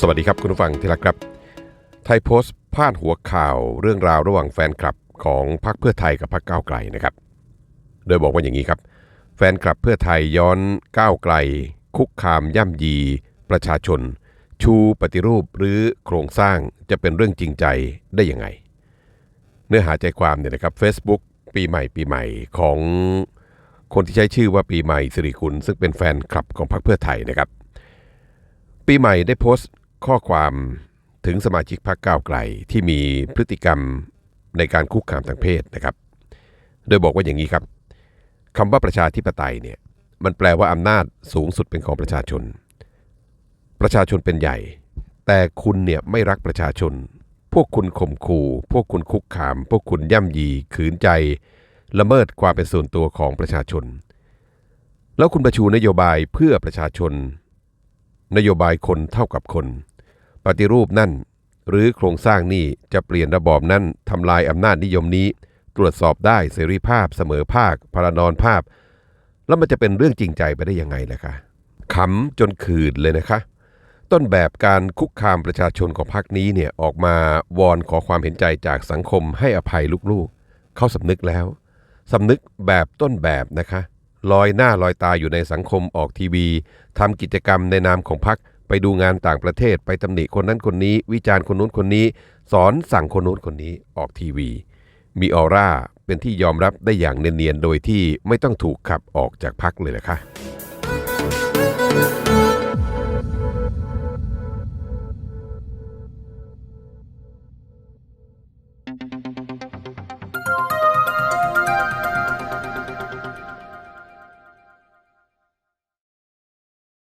สวัสดีครับคุณผู้ฟังที่รักครับ ไทยโพสต์พาดหัวข่าวเรื่องราวระหว่างแฟนคลับของพรรคเพื่อไทยกับพรรคก้าวไกลนะครับ โดยบอกว่าอย่างนี้ครับ แฟนคลับเพื่อไทยย้อนก้าวไกล คุกคามย่ำยี ประชาชน ชูปฏิรูปหรือโครงสร้างจะเป็นเรื่องจริงใจได้ยังไง เนื้อหาใจความเนี่ยนะครับ Facebook ปีใหม่ปีใหม่ของคนที่ใช้ชื่อว่าปีใหม่สิริคุณ ซึ่งเป็นแฟนคลับของพรรคเพื่อไทยนะครับ ปีใหม่ได้โพสต์ ข้อความถึงสมาชิกพรรคก้าวไกลที่มีพฤติกรรมในการคุกคามทางเพศนะครับ โดยบอกว่าอย่างนี้ครับคำว่าประชาธิปไตยเนี่ยมันแปลว่าอำนาจสูงสุดเป็นของประชาชน ประชาชนเป็นใหญ่ แต่คุณเนี่ยไม่รักประชาชน พวกคุณข่มขู่พวกคุณคุกคาม พวกคุณย่ำยี ขืนใจ ละเมิดความเป็นส่วนตัวของประชาชน แล้วคุณประชูนโยบายเพื่อประชาชน นโยบายคนเท่ากับคน ปฏิรูปนั่น หรือโครงสร้างนี่จะเปลี่ยนระบอบนั่นทำลายอำนาจนิยมนี้ ตรวจสอบได้เสรีภาพเสมอภาคพารานอนภาพ แล้วมันจะเป็นเรื่องจริงใจไปได้ยังไงล่ะคะขำจนขืดเลยนะคะ ต้นแบบการคุกคามประชาชนของพรรคนี้เนี่ยออกมาวอนขอความเห็นใจจากสังคมให้อภัยลูกๆ เขาสำนึกแล้วสำนึกแบบต้นแบบนะคะลอยหน้าลอยตาอยู่ในสังคมออกทีวีทำกิจกรรมในนามของพรรค ไปดูงานต่างประเทศไปตำหนิคนนั้นคนนี้ วิจารณ์คนนู้นคนนี้ สอนสั่งคนนู้นคนนี้ออกทีวี มีออร่าเป็นที่ยอมรับได้อย่างเนียนๆโดยที่ไม่ต้องถูกขับออกจากพักเลยนะคะ